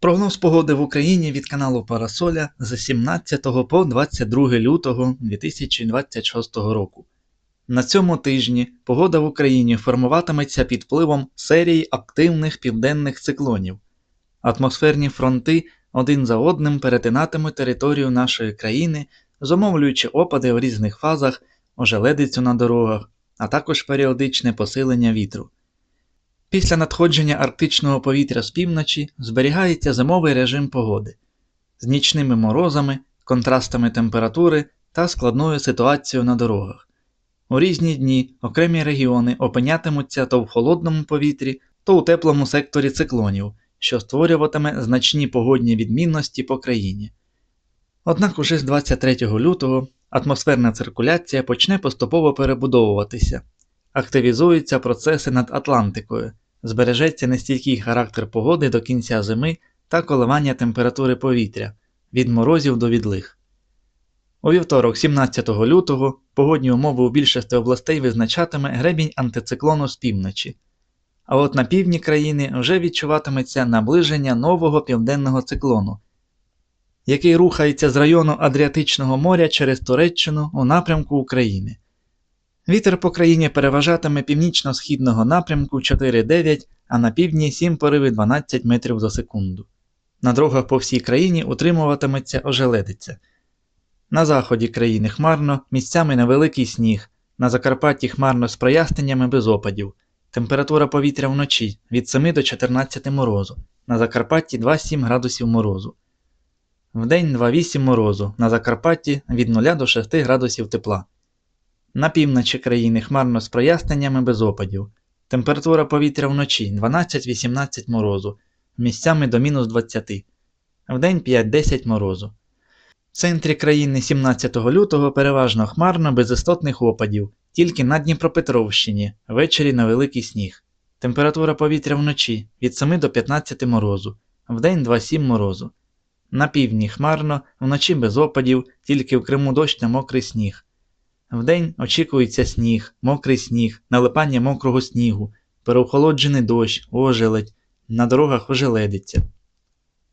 Прогноз погоди в Україні від каналу Парасоля з 17 по 22 лютого 2026 року. На цьому тижні погода в Україні формуватиметься під впливом серії активних південних циклонів. Атмосферні фронти один за одним перетинатимуть територію нашої країни, зумовлюючи опади в різних фазах, ожеледицю на дорогах, а також періодичне посилення вітру. Після надходження арктичного повітря з півночі зберігається зимовий режим погоди з нічними морозами, контрастами температури та складною ситуацією на дорогах. У різні дні окремі регіони опинятимуться то в холодному повітрі, то у теплому секторі циклонів, що створюватиме значні погодні відмінності по країні. Однак уже з 23 лютого атмосферна циркуляція почне поступово перебудовуватися активізуються процеси над Атлантикою, збережеться нестійкий характер погоди до кінця зими та коливання температури повітря від морозів до відлих. У вівторок, 17 лютого, погодні умови у більшості областей визначатиме гребінь антициклону з півночі. А от на півдні країни вже відчуватиметься наближення нового південного циклону, який рухається з району Адріатичного моря через Туреччину у напрямку України. Вітер по країні переважатиме північно-східного напрямку 4,9, а на півдні 7 пориви 12 метрів за секунду. На дорогах по всій країні утримуватиметься ожеледиця. На заході країни хмарно, місцями невеликий сніг, на Закарпатті хмарно з проясненнями без опадів. Температура повітря вночі від 7 до 14 морозу, на Закарпатті 2,7 градусів морозу. Вдень 2,8 морозу, на Закарпатті від 0 до 6 градусів тепла. На півночі країни хмарно з проясненнями без опадів. Температура повітря вночі 12-18 морозу, місцями до мінус 20, вдень 5-10 морозу. В центрі країни 17 лютого переважно хмарно без істотних опадів, тільки на Дніпропетровщині, ввечері невеликий сніг. Температура повітря вночі від 7 до 15 морозу, вдень 2-7 морозу. На півдні хмарно, вночі без опадів, тільки в Криму дощ та мокрий сніг. Вдень очікується сніг, мокрий сніг, налипання мокрого снігу, переохолоджений дощ, ожеледь, на дорогах ожеледиться.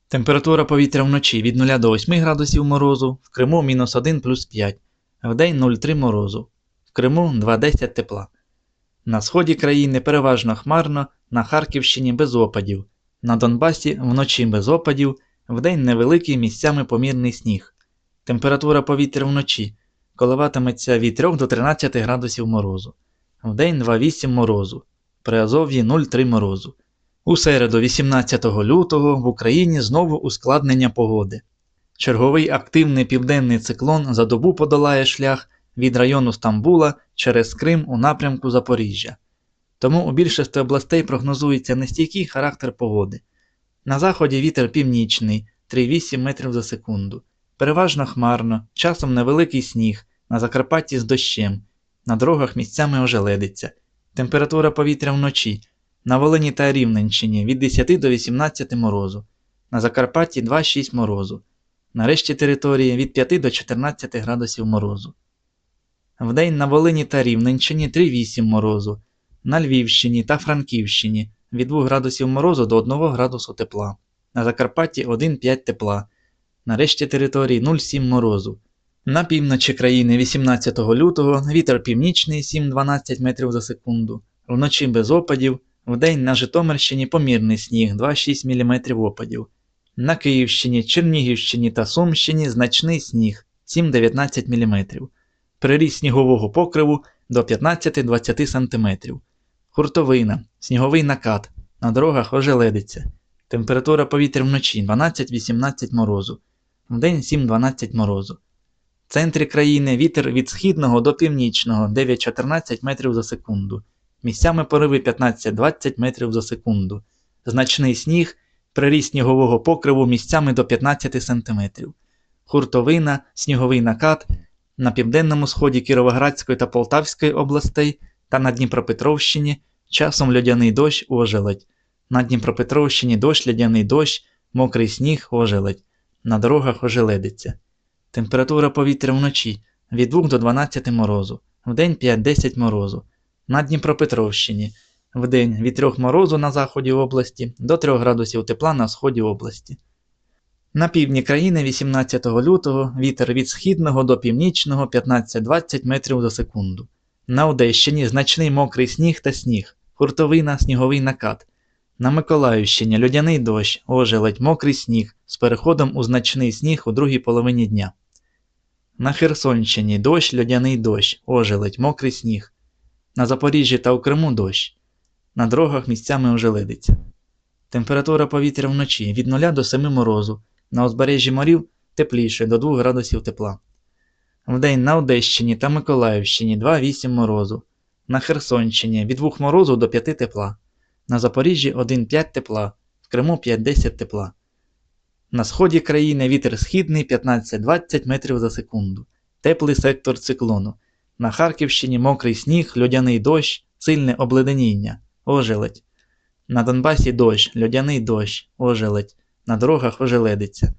Температура повітря вночі від 0 до 8 градусів морозу, в Криму мінус 1 плюс 5, вдень 0,3 морозу, в Криму 2,10 тепла. На сході країни переважно хмарно, на Харківщині без опадів, на Донбасі вночі без опадів, вдень невеликий місцями помірний сніг. Температура повітря вночі коливатиметься від 3 до 13 градусів морозу, вдень 2,8 морозу, при Азов'ї 0,3 морозу. У середу, 18 лютого, в Україні знову ускладнення погоди. Черговий активний південний циклон за добу подолає шлях від району Стамбула через Крим у напрямку Запоріжжя. Тому у більшості областей прогнозується нестійкий характер погоди. На заході вітер північний 3,8 метрів за секунду. Переважно хмарно, часом невеликий сніг, на Закарпатті з дощем, на дорогах місцями ожеледиться. Температура повітря вночі. На Волині та Рівненщині від 10 до 18 морозу, на Закарпатті 2-6 морозу, на решті території від 5 до 14 градусів морозу. Вдень на Волині та Рівненщині 3-8 морозу, на Львівщині та Франківщині від 2 градусів морозу до 1 градусу тепла, на Закарпатті 1-5 тепла, на решті території 0,7 морозу. На півночі країни 18 лютого вітер північний 7-12 метрів за секунду, вночі без опадів. Вдень на Житомирщині помірний сніг 2-6 мм опадів. На Київщині, Чернігівщині та Сумщині значний сніг 7-19 мм. Приріст снігового покриву до 15-20 см. Хуртовина, сніговий накат. На дорогах ожеледиться. Температура повітря вночі 12-18 морозу. Вдень 7-12 морозу. В центрі країни вітер від східного до північного 9-14 метрів за секунду місцями пориви 15-20 метрів за секунду, значний сніг, приріст снігового покриву місцями до 15 см, хуртовина, сніговий накат на південному сході Кіровоградської та Полтавської областей та на Дніпропетровщині, часом льодяний дощ ожеледь. На Дніпропетровщині дощ, льодяний дощ, мокрий сніг ожеледь. На дорогах ожеледиться. Температура повітря вночі від 2 до 12 морозу, вдень 5-10 морозу на Дніпропетровщині, Вдень від 3 морозу на заході області до 3 градусів тепла на сході області. На півдні країни 18 лютого вітер від східного до північного 15-20 метрів за секунду. На Одещині значний мокрий сніг та сніг, хуртовина, сніговий накат. На Миколаївщині льодяний дощ, ожеледь, мокрий сніг з переходом у значний сніг у другій половині дня. На Херсонщині дощ, льодяний дощ, ожеледь, мокрий сніг. На Запоріжжі та у Криму дощ. На дорогах місцями ожеледиться. Температура повітря вночі від 0 до 7 морозу. На узбережжі морів тепліше до 2 градусів тепла. Вдень на Одещині та Миколаївщині 2-8 морозу. На Херсонщині від 2 морозу до 5 тепла. На Запоріжжі 1-5 тепла, в Криму 5-10 тепла. На сході країни вітер східний 15-20 метрів за секунду. Теплий сектор циклону. На Харківщині мокрий сніг, льодяний дощ, сильне обледеніння, ожеледь. На Донбасі дощ, льодяний дощ, ожеледь. На дорогах ожеледиться.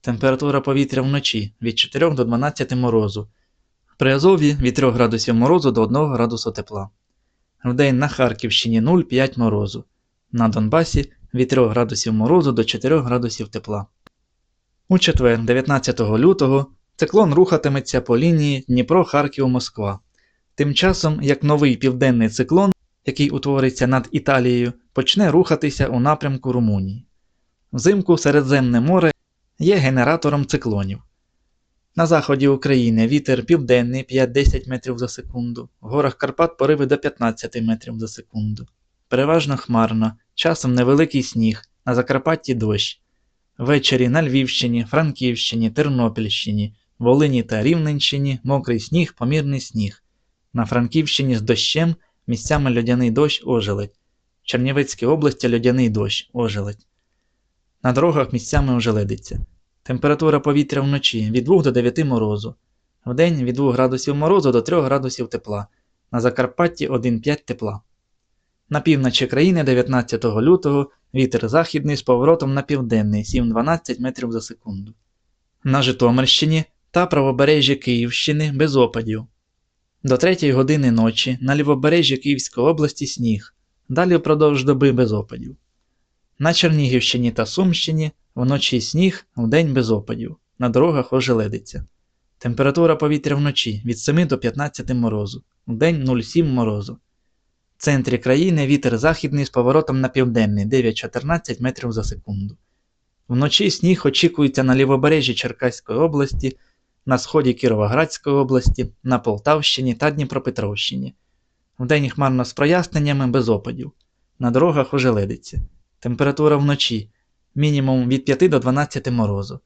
Температура повітря вночі від 4 до 12 морозу. При Азові від 3 градусів морозу до 1 градусу тепла. Вдень на Харківщині 0,5 морозу. На Донбасі від 3 градусів морозу до 4 градусів тепла. У четвер, 19 лютого, циклон рухатиметься по лінії Дніпро-Харків-Москва. Тим часом, як новий південний циклон, який утвориться над Італією, почне рухатися у напрямку Румунії. Взимку Середземне море є генератором циклонів. На заході України вітер південний 5-10 метрів за секунду, в горах Карпат пориви до 15 метрів за секунду. Переважно хмарно, часом невеликий сніг, на Закарпатті дощ. Ввечері на Львівщині, Франківщині, Тернопільщині, Волині та Рівненщині мокрий сніг, помірний сніг. На Франківщині з дощем місцями льодяний дощ ожеледь. В Чернівецькій області льодяний дощ ожеледь. На дорогах місцями ожеледиться. Температура повітря вночі від 2 до 9 морозу. Вдень від 2 градусів морозу до 3 градусів тепла. На Закарпатті 1,5 тепла. На півночі країни 19 лютого вітер західний з поворотом на південний 7-12 метрів за секунду. На Житомирщині та правобережжі Київщини без опадів. До 3 години ночі на лівобережжі Київської області сніг. Далі впродовж доби без опадів. На Чернігівщині та Сумщині вночі сніг, вдень без опадів. На дорогах ожеледиться. Температура повітря вночі від 7 до 15 морозу, вдень 0,7 морозу. Центрі країни вітер західний з поворотом на південний 9-14 метрів за секунду. Вночі сніг очікується на лівобережжі Черкаської області, на сході Кіровоградської області, на Полтавщині та Дніпропетровщині. Вдень хмарно з проясненнями без опадів. На дорогах ожеледиться. Температура вночі мінімум від 5 до 12 морозу.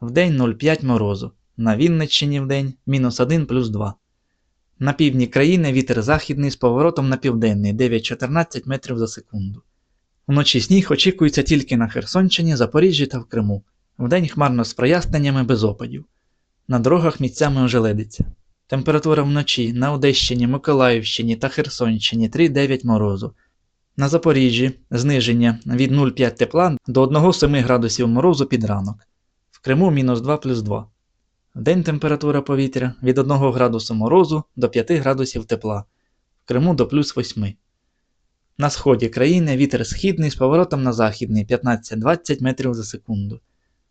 Вдень 0,5 морозу. На Вінниччині вдень мінус 1 плюс 2. На півдні країни вітер західний з поворотом на південний 9-14 метрів за секунду. Вночі сніг очікується тільки на Херсонщині, Запоріжжі та в Криму. Вдень хмарно з проясненнями без опадів. На дорогах місцями ожеледиться. Температура вночі на Одещині, Миколаївщині та Херсонщині 3,9 морозу. На Запоріжжі зниження від 0,5 тепла до 1,7 градусів морозу під ранок. В Криму мінус 2 плюс 2. Вдень температура повітря від 1 градусу морозу до 5 градусів тепла. В Криму до плюс 8. На сході країни вітер східний з поворотом на західний 15-20 метрів за секунду.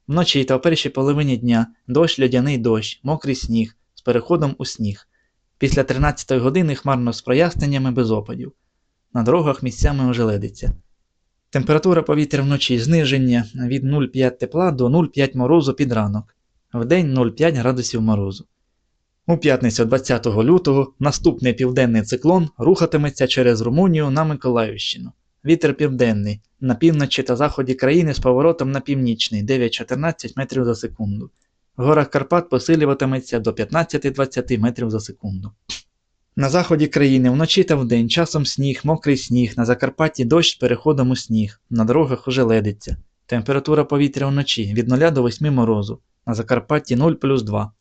Вночі та в першій половині дня дощ льодяний дощ, мокрий сніг з переходом у сніг. Після 13 години хмарно з проясненнями без опадів. На дорогах місцями ожеледиться. Температура повітря вночі зниження від 0,5 тепла до 0,5 морозу під ранок. Вдень 0,5 градусів морозу. У п'ятницю 20 лютого наступний південний циклон рухатиметься через Румунію на Миколаївщину. Вітер південний, на півночі та заході країни з поворотом на північний 9-14 метрів за секунду. В горах Карпат посилюватиметься до 15-20 метрів за секунду. На заході країни вночі та вдень часом сніг, мокрий сніг, на Закарпатті дощ з переходом у сніг, на дорогах ожеледиться. Температура повітря вночі від 0 до 8 морозу, на Закарпатті 0 плюс 2.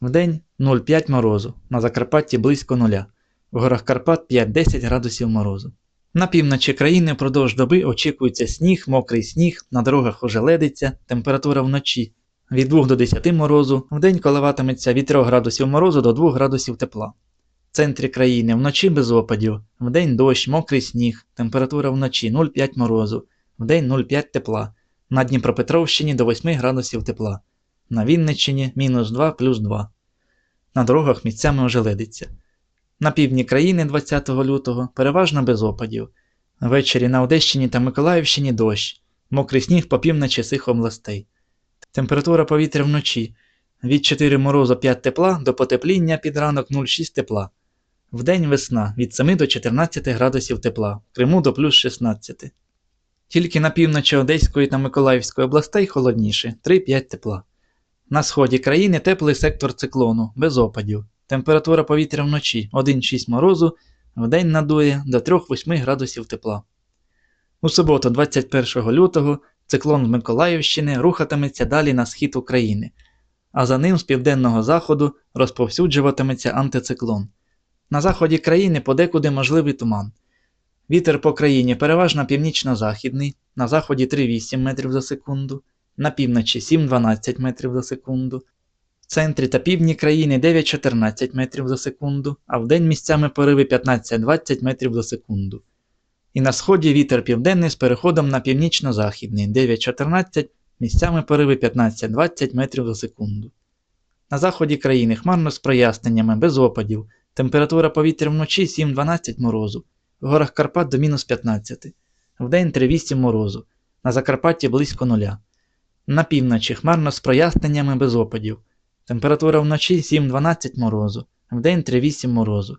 Вдень 0,5 морозу, на Закарпатті близько 0. В горах Карпат 5-10 градусів морозу. На півночі країни впродовж доби очікується сніг, мокрий сніг, на дорогах ожеледиться, температура вночі від 2 до 10 морозу, вдень коливатиметься від 3 градусів морозу до 2 градусів тепла. В центрі країни вночі без опадів, вдень дощ, мокрий сніг, температура вночі 0,5 морозу, вдень 0,5 тепла. На Дніпропетровщині до 8 градусів тепла. На Вінниччині мінус 2 плюс 2. На дорогах місцями ожеледиться. На півдні країни 20 лютого переважно без опадів. Ввечері на Одещині та Миколаївщині дощ, мокрий сніг по півночі цих областей. Температура повітря вночі від 4 морозу 5 тепла до потепління під ранок 0,6 тепла. Вдень весна від 7 до 14 градусів тепла, в Криму до плюс 16. Тільки на півночі Одеської та Миколаївської областей холодніше 3-5 тепла. На сході країни теплий сектор циклону, без опадів. Температура повітря вночі 1,6 морозу, вдень надує до 3-8 градусів тепла. У суботу, 21 лютого, циклон з Миколаївщини рухатиметься далі на схід України, а за ним з південного заходу розповсюджуватиметься антициклон. На заході країни подекуди можливий туман. Вітер по країні переважно північно-західний, на заході 3,8 метрів за секунду, на півночі 7-12 метрів за секунду, в центрі та півдні країни 9-14 метрів за секунду, а вдень місцями пориви 15-20 метрів за секунду. І на сході вітер південний з переходом на північно-західний 9-14, місцями пориви 15-20 метрів за секунду. На заході країни хмарно з проясненнями, без опадів, температура повітря вночі 7-12 морозу, в горах Карпат до мінус 15, вдень 3-8 морозу, на Закарпатті близько нуля. На півночі хмарно з проясненнями без опадів. Температура вночі 7-12 морозу, вдень 3-8 морозу.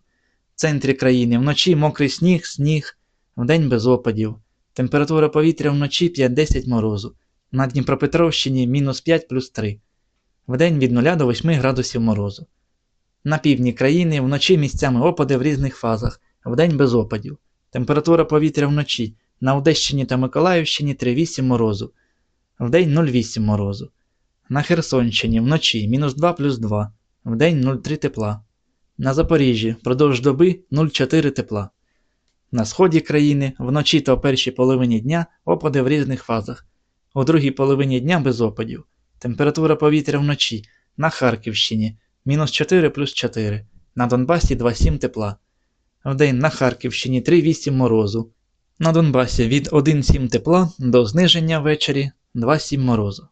В центрі країни вночі мокрий сніг, сніг, вдень без опадів. Температура повітря вночі 5-10 морозу. На Дніпропетровщині мінус 5 плюс 3. Вдень від 0 до 8 градусів морозу. На півдні країни вночі місцями опади в різних фазах, вдень без опадів. Температура повітря вночі на Одещині та Миколаївщині 3,8 морозу, вдень 0,8 морозу. На Херсонщині вночі мінус 2 плюс 2, вдень 0,3 тепла. На Запоріжжі впродовж доби 0,4 тепла. На сході країни вночі та о першій половині дня опади в різних фазах, у другій половині дня без опадів. Температура повітря вночі на Харківщині мінус 4 плюс 4, на Донбасі 2,7 тепла. Вдень на Харківщині 3,8 морозу. На Донбасі від 1,7 тепла до зниження ввечері 2,7 морозу.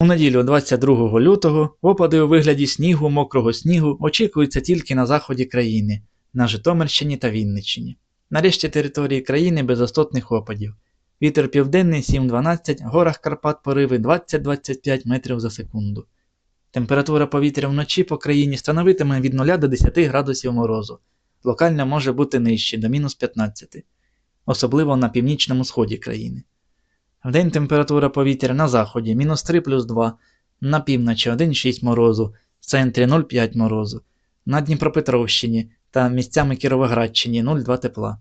У неділю 22 лютого опади у вигляді снігу, мокрого снігу очікуються тільки на заході країни, на Житомирщині та Вінниччині. На решті території країни без остатних опадів. Вітер південний 7-12, в горах Карпат пориви 20-25 метрів за секунду. Температура повітря вночі по країні становитиме від 0 до 10 градусів морозу. Локально може бути нижче до мінус 15, особливо на північному сході країни. Вдень температура повітря на заході мінус 3 плюс 2, на півночі 1,6 морозу, в центрі 0,5 морозу, на Дніпропетровщині та місцями Кіровоградщині 0,2 тепла.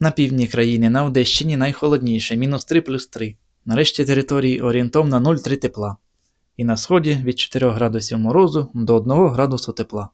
На півдні країни на Одещині найхолодніше мінус 3 плюс 3, на решті території орієнтовно 0,3 тепла. І на сході від 4 градусів морозу до 1 градусу тепла.